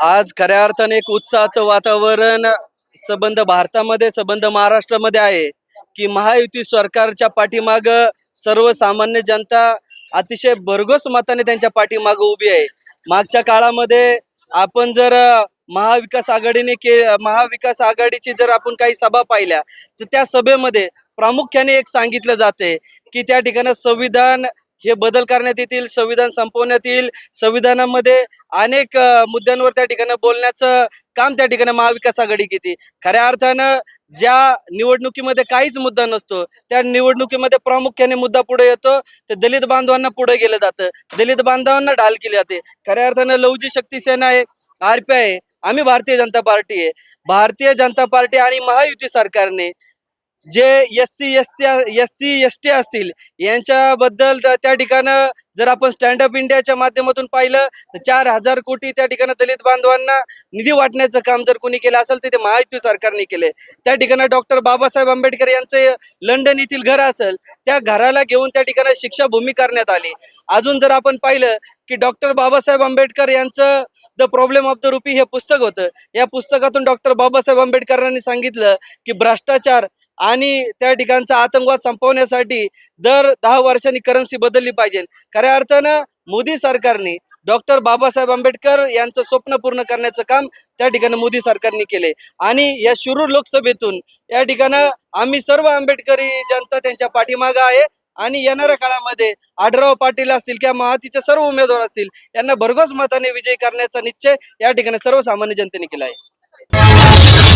आज खऱ्या अर्थाने एक उत्साहाचं वातावरण संबंध भारतामध्ये संबंध महाराष्ट्रामध्ये आहे की महायुती सरकारच्या पाठीमाग सर्वसामान्य जनता अतिशय भरघोस मताने त्यांच्या पाठीमाग उभी आहे. मागच्या काळामध्ये आपण जर महाविकास आघाडीने के महाविकास आघाडीची जर आपण काही सभा पाहिल्या तर त्या सभेमध्ये प्रामुख्याने एक सांगितलं जाते की त्या ठिकाणी संविधान हे बदल करण्यात येतील संविधान संपवण्यात येईल. संविधानामध्ये अनेक मुद्द्यांवर त्या ठिकाणी बोलण्याचं काम त्या ठिकाणी महाविकास आघाडी घेते खऱ्या अर्थानं ज्या निवडणुकीमध्ये काहीच मुद्दा नसतो त्या निवडणुकीमध्ये प्रामुख्याने मुद्दा पुढे येतो तर दलित बांधवांना पुढे गेलं जातं. दलित बांधवांना ढाल केली जाते. खऱ्या अर्थानं लवजी शक्ती सेना आहे आर पी आहे आम्ही भारतीय जनता पार्टी आहे. भारतीय जनता पार्टी आणि महायुती सरकारने जे S C S C S C S T असतील यांच्याबद्दल त्या ठिकाणं जर आपण स्टँडअप इंडियाच्या माध्यमातून पाहिलं तर चार हजार कोटी त्या ठिकाणी दलित बांधवांना निधी वाटण्याचं काम जर कोणी केलं असेल तर ते महायुती सरकारने केले. त्या ठिकाणी डॉक्टर बाबासाहेब आंबेडकर यांचे लंडन येथील घर असेल त्या घराला घेऊन त्या ठिकाणी शिक्षाभूमी करण्यात आली. अजून जर आपण पाहिलं की डॉक्टर बाबासाहेब आंबेडकर यांचं the problem of the rupee हे पुस्तक होतं. या पुस्तकातून डॉक्टर बाबासाहेब आंबेडकरांनी सांगितलं की भ्रष्टाचार आणि त्या ठिकाणचा आतंकवाद संपवण्यासाठी दर दहा वर्षांनी करन्सी बदलली पाहिजे. खऱ्या अर्थानं मोदी सरकारने डॉक्टर बाबासाहेब आंबेडकर यांचं स्वप्न पूर्ण करण्याचं काम त्या ठिकाणी मोदी सरकारने केले. आणि या शिरूर लोकसभेतून या ठिकाणं आम्ही सर्व आंबेडकरी जनता त्यांच्या पाठीमागं आहे. आणि येणाऱ्या काळामध्ये आढराव पाटील असतील किंवा महातीचे सर्व उमेदवार असतील यांना भरघोस मताने विजयी करण्याचा निश्चय या ठिकाणी सर्वसामान्य जनतेने केला आहे.